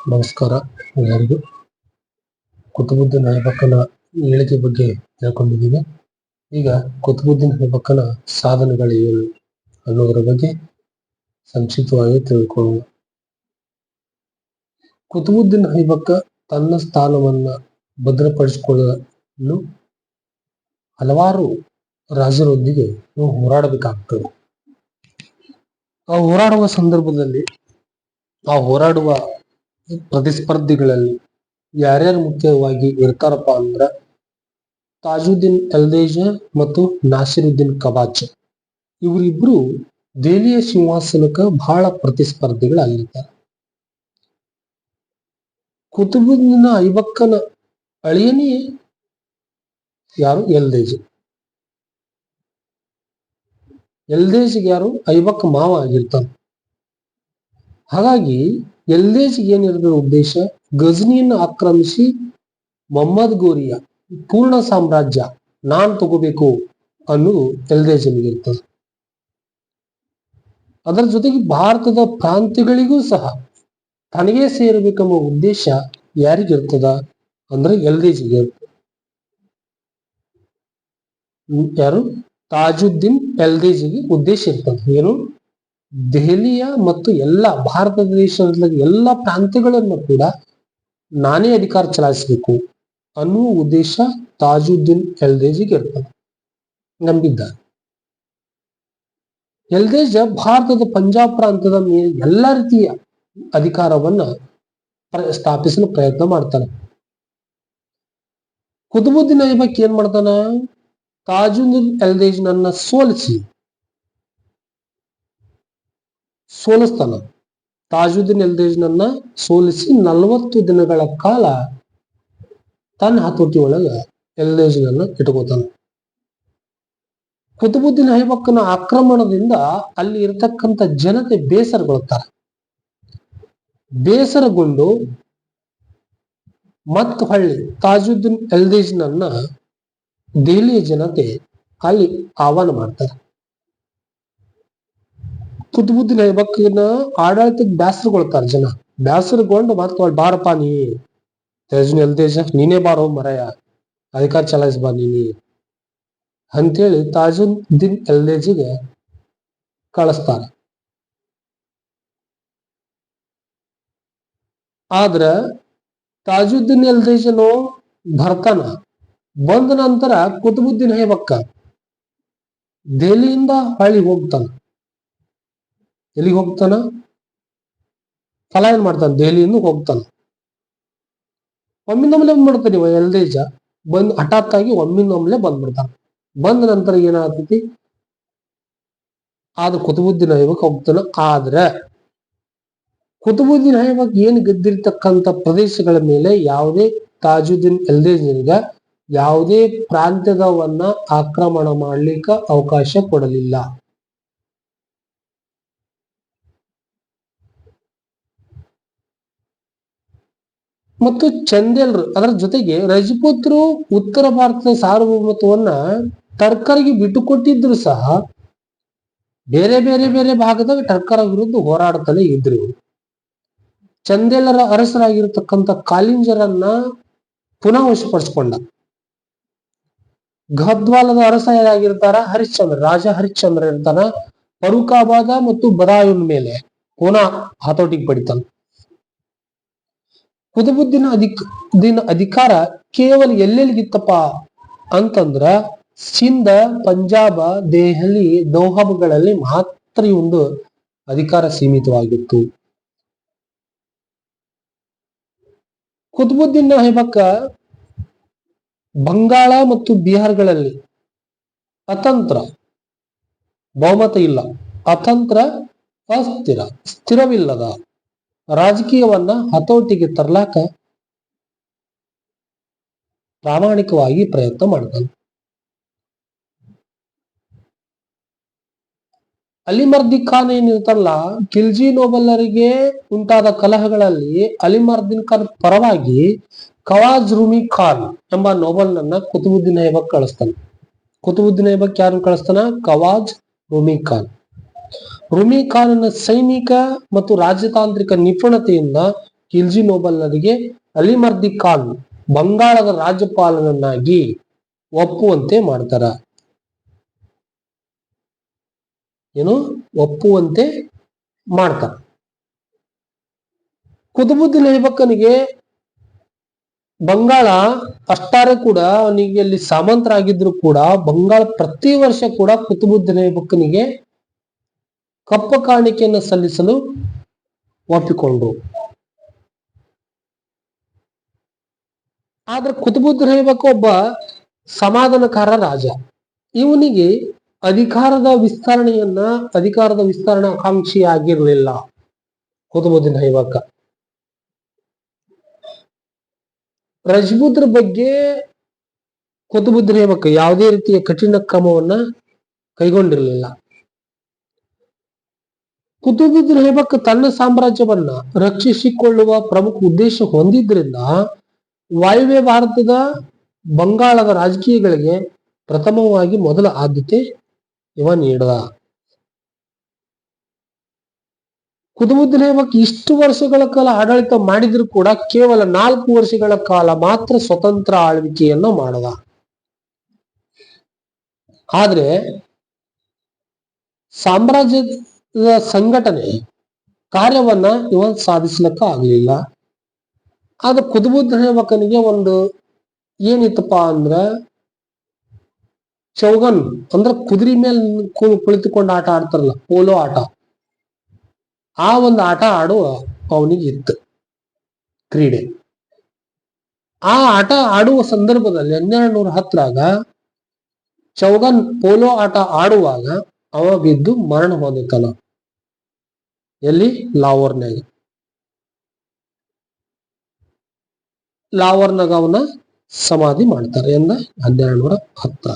ನಮಸ್ಕಾರ ಎಲ್ಲರಿಗೂ. ಕುತುಬುದ್ದೀನ್ ಐಬಕ್ಕನ ಹೇಳಿಕೆ ಬಗ್ಗೆ ತಿಳ್ಕೊಂಡಿದ್ದೀವಿ ಈಗ ಕುತುಬುದ್ದೀನ್ ಐಬಕ್ಕನ ಸಾಧನೆಗಳು ಏನು ಅನ್ನೋದರ ಬಗ್ಗೆ ಸಂಕ್ಷಿಪ್ತವಾಗಿ ತಿಳ್ಕೊಳ್ಳೋಣ. ಕುತುಬುದ್ದೀನ್ ಐಬಕ್ಕ ತನ್ನ ಸ್ಥಾನವನ್ನ ಭದ್ರಪಡಿಸಿಕೊಳ್ಳಲು ಹಲವಾರು ರಾಜರೊಂದಿಗೆ ಹೋರಾಡಬೇಕಾಗ್ತದೆ. ಆ ಹೋರಾಡುವ ಸಂದರ್ಭದಲ್ಲಿ ಆ ಹೋರಾಡುವ ಪ್ರತಿಸ್ಪರ್ಧಿಗಳಲ್ಲಿ ಯಾರ್ಯಾರು ಮುಖ್ಯವಾಗಿ ಇರ್ತಾರಪ್ಪ ಅಂದ್ರ ತಾಜುದ್ದೀನ್ ಎಲ್ದೇಜ ಮತ್ತು ನಾಸಿರುದ್ದೀನ್ ಕಬಾಚ. ಇವರಿಬ್ರು ದೆಹಲಿಯ ಸಿಂಹಾಸನಕ್ಕೆ ಬಹಳ ಪ್ರತಿಸ್ಪರ್ಧಿಗಳಾಗಿರ್ತಾರೆ ಕುತುಬುದ್ದೀನ ಐಬಕ್ಕನ ಅಳಿಯನೇ ಯಾರು? ಎಲ್ದೇಜ್. ಎಲ್ದೇಜ್ಗೆ ಯಾರು? ಐಬಕ್ ಮಾವ ಆಗಿರ್ತಾನೆ. ಹಾಗಾಗಿ ಎಲ್ದೇಜ್ಗೆ ಏನಿರದ ಉದ್ದೇಶ? ಗಜನಿಯನ್ನು ಆಕ್ರಮಿಸಿ ಮೊಹಮ್ಮದ್ ಗೋರಿಯ ಪೂರ್ಣ ಸಾಮ್ರಾಜ್ಯ ನಾನ್ ತಗೋಬೇಕು ಅನ್ನೋದು ಎಲ್ದೇಜನಿಗೆ ಇರ್ತದೆ. ಅದರ ಜೊತೆಗೆ ಭಾರತದ ಪ್ರಾಂತ್ಯಗಳಿಗೂ ಸಹ ತನಗೇ ಸೇರಬೇಕೆಂಬ ಉದ್ದೇಶ ಯಾರಿಗಿರ್ತದ ಅಂದ್ರೆ ಎಲ್ದೇಜಿಗೆ ಇರ್ತದೆ. ಯಾರು? ತಾಜುದ್ದೀನ್ ಎಲ್ದೇಜಿಗೆ ಉದ್ದೇಶ ಇರ್ತದೆ. ಏನು? ದೆಹಲಿಯ ಮತ್ತು ಎಲ್ಲ ಭಾರತ ದೇಶದ ಎಲ್ಲ ಪ್ರಾಂತ್ಯಗಳನ್ನು ಕೂಡ ನಾನೇ ಅಧಿಕಾರ ಚಲಾಯಿಸಬೇಕು ಅನ್ನುವ ಉದ್ದೇಶ ತಾಜುದ್ದೀನ್ ಎಲ್ದೇಜಿಗೆ ಇರ್ತದೆ, ನಂಬಿದ್ದಾರೆ. ಎಲ್ದೇಜ ಭಾರತದ ಪಂಜಾಬ್ ಪ್ರಾಂತದ ಮೇಲೆ ಎಲ್ಲ ರೀತಿಯ ಅಧಿಕಾರವನ್ನ ಸ್ಥಾಪಿಸಲು ಪ್ರಯತ್ನ ಮಾಡ್ತಾನೆ. ಕುತುಬುದ್ದೀನ್ ಐಬಕ್ ಏನ್ ಮಾಡ್ತಾನ? ತಾಜುದ್ದೀನ್ ಎಲ್ದೇಜ್ ನನ್ನ ಸೋಲಿಸಿ. ಸೋಲಿಸ್ತಾನ. ತಾಜುದ್ದೀನ್ ಎಲ್ದೇಜ್ನನ್ನ ಸೋಲಿಸಿ ನಲವತ್ತು ದಿನಗಳ ಕಾಲ ತನ್ನ ಹತೋಟಿ ಒಳಗ ಎಲ್ದೇಜ್ನನ್ನ ಇಟ್ಕೋತಾನ ಕುತುಬುದ್ದೀನ್ ಐಬಕ್ಕನ ಆಕ್ರಮಣದಿಂದ ಅಲ್ಲಿ ಇರತಕ್ಕಂತ ಜನತೆ ಬೇಸರಗೊಳ್ತಾರೆ ಬೇಸರಗೊಂಡು ಮತ್ತು ಹಳ್ಳಿ ತಾಜುದ್ದೀನ್ ಎಲ್ದೇಜ್ನನ್ನ ದೆಹಲಿಯ ಜನತೆ ಅಲ್ಲಿ ಆಹ್ವಾನ ಮಾಡ್ತಾರೆ. ಕುತುಬುದ್ದೀನ್ ಐಬಕ್ಕನ ಆಡಳಿತಕ್ಕೆ ಬ್ಯಾಸರ್ಗೊಳ್ತಾರ ಜನ. ಬ್ಯಾಸರಗೊಂಡು ಮತ್ತ ಬಾರಪ್ಪ ನೀ. ತೇಜನ್ ಎಲ್ದೇಜ ನೀನೇ ಬಾರೋ ಮರಯ. ಅಧಿಕಾರ ಚಲಾಯಿಸ್ ಬಾ ನೀನಿ ಅಂತೇಳಿ ತಾಜುದ್ದೀನ್ ಎಲ್ದೇಜಿಗೆ ಕಳಿಸ್ತಾರೆ. ಆದ್ರ ತಾಜುದ್ದೀನ್ ಎಲ್ದೇಜನು ಬರ್ತಾನ ಬಂದ ನಂತರ ಕುತುಬುದ್ದೀನ್ ಐಬಕ್ಕ ದೆಹಲಿಯಿಂದ ಹಳ್ಳಿ ಹೋಗ್ತಾನ. ಎಲ್ಲಿಗೆ ಹೋಗ್ತಾನ? ಪಲಾಯನ ಮಾಡ್ತಾನೆ, ದೆಹಲಿಯಿಂದ ಹೋಗ್ತಾನ. ಒಮ್ಮಿಂದೊಮ್ಮೆಲೆ ಬಂದ್ಬಿಡ್ತಾನೆ ಇವ ಎಲ್ದೇಜ ಬಂದ್ ಹಠಾತ್ ಆಗಿ ಒಮ್ಮಿಂದೊಮ್ಲೆ ಬಂದ್ಬಿಡ್ತಾನ ಬಂದ ನಂತರ ಏನಾಗ್ತೈತಿ? ಆದ ಕುತುಬುದ್ದೀನ್ ಐಬಕ್ ಹೋಗ್ತಾನ. ಆದ್ರ, ಕುತುಬುದ್ದೀನ್ ಐಬಕ್ ಏನ್ ಗೆದ್ದಿರ್ತಕ್ಕಂಥ ಪ್ರದೇಶಗಳ ಮೇಲೆ ಯಾವುದೇ ತಾಜುದ್ದೀನ್ ಎಲ್ದೇಜನಿಗ ಯಾವುದೇ ಪ್ರಾಂತ್ಯದವನ್ನ ಆಕ್ರಮಣ ಮಾಡ್ಲಿಕ್ಕೆ ಅವಕಾಶ ಕೊಡಲಿಲ್ಲ. ಮತ್ತು ಚಂದೇಲ್ರು, ಅದರ ಜೊತೆಗೆ ರಜಪೂತ್ರು ಉತ್ತರ ಭಾರತದ ಸಾರ್ವಭೌಮತ್ವವನ್ನ ಟರ್ಕರ್ಗೆ ಬಿಟ್ಟುಕೊಟ್ಟಿದ್ರು ಸಹ ಬೇರೆ ಬೇರೆ ಬೇರೆ ಭಾಗದಾಗ ಟರ್ಕರ ವಿರುದ್ಧ ಹೋರಾಡ್ತಾನೆ ಇದ್ರು. ಚಂದೇಲರ ಅರಸರಾಗಿರ್ತಕ್ಕಂಥ ಕಾಲಿಂಜರನ್ನ ಪುನಃ ವಶಪಡಿಸ್ಕೊಂಡ ಗದ್ವಾಲದ ಅರಸ ಯಾರಾಗಿರ್ತಾರ? ಹರಿಶ್ಚಂದ್ರ, ರಾಜ ಹರಿಶ್ಚಂದ್ರ ಇರ್ತಾನ. ಫರೂಕಾಬಾದ ಮತ್ತು ಬದಾಯುನ್ ಮೇಲೆ ಪುನಃ ಹತೋಟಿಗೆ ಪಡಿತಾನ. ಕುತುಬುದ್ದೀನ ಅಧಿಕ, ದಿನ ಅಧಿಕಾರ ಕೇವಲ ಎಲ್ಲೆಲ್ಲಿಗಿತ್ತಪ್ಪ? ಅಂತಂದ್ರ ಸಿಂಧ, ಪಂಜಾಬ, ದೆಹಲಿ ದೋಹಬ್ಗಳಲ್ಲಿ ಮಾತ್ರ ಒಂದು ಅಧಿಕಾರ ಸೀಮಿತವಾಗಿತ್ತು. ಕುತುಬುದ್ದೀನ್ ಹೆಬಕ್ಕ ಬಂಗಾಳ ಮತ್ತು ಬಿಹಾರ್ಗಳಲ್ಲಿ ಅತಂತ್ರ, ಬಹುಮತ ಇಲ್ಲ. ಅತಂತ್ರ ಅಸ್ಥಿರ, ಸ್ಥಿರವಿಲ್ಲದ. ರಾಜಕೀಯವನ್ನ ಹತೋಟಿಗೆ ತರಲಾಕ ಪ್ರಾಮಾಣಿಕವಾಗಿ ಪ್ರಯತ್ನ ಮಾಡಿದನು. ಅಲಿಮರ್ದಿ ಖಾನ್ ಏನಿರ್ತಾರಲ್ಲ ಖಿಲ್ಜಿ ನೋಬಲ್ಲರಿಗೆ ಉಂಟಾದ ಕಲಹಗಳಲ್ಲಿ ಅಲಿಮರ್ದಿನ್ ಖಾನ್ ಪರವಾಗಿ ಕವಾಜ್ ರೂಮಿ ಖಾನ್ ಎಂಬ ನೋಬಲ್ನನ್ನ ಕುತುಬುದ್ದೀನ್ ಐಬಕ್ ಕಳಿಸ್ತಾನೆ. ಕುತುಬುದ್ದೀನ್ ಐಬಕ್ ಯಾರನ್ನು ಕಳಿಸ್ತಾನ? ಕವಾಜ್ ರೂಮಿ ಖಾನ್. ರೂಮಿ ಖಾನನ ಸೈನಿಕ ಮತ್ತು ರಾಜತಾಂತ್ರಿಕ ನಿಪುಣತೆಯಿಂದ ಖಿಲ್ಜಿ ನೋಬಲ್ನರಿಗೆ ಅಲಿಮರ್ದಿ ಖಾನ್ ಬಂಗಾಳದ ರಾಜ್ಯಪಾಲನನ್ನಾಗಿ ಒಪ್ಪುವಂತೆ ಮಾಡ್ತಾರ. ಏನು? ಒಪ್ಪುವಂತೆ ಮಾಡ್ತಾರ. ಕುತುಬುದ್ದೀನ್ ಐಬಕ್ಕನಿಗೆ ಬಂಗಾಳ ಅಷ್ಟಾರೆ ಕೂಡ, ಅವನಿಗೆ ಅಲ್ಲಿ ಸಾಮಂತರಾಗಿದ್ರು ಕೂಡ, ಬಂಗಾಳ ಪ್ರತಿ ವರ್ಷ ಕೂಡ ಕುತುಬುದ್ದೀನ್ ಐಬಕ್ಕನಿಗೆ ಕಪ್ಪ ಕಾಣಿಕೆಯನ್ನು ಸಲ್ಲಿಸಲು ಒಪ್ಪಿಕೊಂಡ್ರು. ಆದ್ರೆ ಕುತುಬುದ್ರೇಬಕ್ ಒಬ್ಬ ಸಮಾಧಾನಕಾರ ರಾಜ. ಇವನಿಗೆ ಅಧಿಕಾರದ ವಿಸ್ತರಣೆಯನ್ನ, ಅಧಿಕಾರದ ವಿಸ್ತರಣೆ ಆಕಾಂಕ್ಷಿ ಆಗಿರ್ಲಿಲ್ಲ ಕುತುಬುದ್ದೀನ್ ಐಬಕ್ಕ ರಜಬುದ್ರ ಬಗ್ಗೆ ಕುತುಬುದ್ದೀನ್ ಐಬಕ್ ಯಾವುದೇ ರೀತಿಯ ಕಠಿಣ ಕ್ರಮವನ್ನ ಕೈಗೊಂಡಿರಲಿಲ್ಲ. ಕುತುಬುದ್ದೀನ್ ಐಬಕ್ ತನ್ನ ಸಾಮ್ರಾಜ್ಯವನ್ನ ರಕ್ಷಿಸಿಕೊಳ್ಳುವ ಪ್ರಮುಖ ಉದ್ದೇಶ ಹೊಂದಿದ್ರಿಂದ ವಾಯುವ್ಯ ಭಾರತದ ಬಂಗಾಳದ ರಾಜಕೀಯಗಳಿಗೆ ಪ್ರಥಮವಾಗಿ ಮೊದಲ ಆದ್ಯತೆ ಇವ ನೀಡದ. ಕುತುಬುದ್ದೀನ್ ಐಬಕ್ ಇಷ್ಟು ವರ್ಷಗಳ ಕಾಲ ಆಡಳಿತ ಮಾಡಿದ್ರು ಕೂಡ ಕೇವಲ ನಾಲ್ಕು ವರ್ಷಗಳ ಕಾಲ ಮಾತ್ರ ಸ್ವತಂತ್ರ ಆಳ್ವಿಕೆಯನ್ನ ಮಾಡದ. ಆದ್ರೆ ಸಾಮ್ರಾಜ್ಯದ ಸಂಘಟನೆ ಕಾರ್ಯವನ್ನ ಇವನ್ ಸಾಧಿಸ್ಲಿಕ್ಕ ಆಗ್ಲಿಲ್ಲ. ಆದ್ರೆ ಕುದುಬುದ್ಧ ಯುವಕನಿಗೆ ಒಂದು ಏನಿತ್ತಪ್ಪ ಅಂದ್ರ ಚೌಗನ್ ಅಂದ್ರ ಕುದುರೆ ಮೇಲೆ ಕುಳಿತುಕೊಂಡು ಆಟ ಆಡ್ತಾರಲ್ಲ, ಪೋಲೋ ಆಟ. ಆ ಒಂದು ಆಟ ಆಡುವ ಅವನಿಗೆ ಇತ್ತು ಕ್ರೀಡೆ. ಆ ಆಟ ಆಡುವ ಸಂದರ್ಭದಲ್ಲಿ ಹನ್ನೆರಡು ನೂರ ಹತ್ತರಾಗ ಚೌಗನ್ ಪೋಲೋ ಆಟ ಆಡುವಾಗ ಅವ ಬಿದ್ದು ಮರಣ ಹೊಂದಿತ್ತಲ್ಲ ಎಲ್ಲಿ? ಲಾವರ್ನ್ಯಾಗ. ಲಾವರ್ನಾಗ ಅವನ ಸಮಾಧಿ ಮಾಡ್ತಾರೆ. ಎಂದ? ಹನ್ನೆರಡು ನೂರ ಹತ್ತ.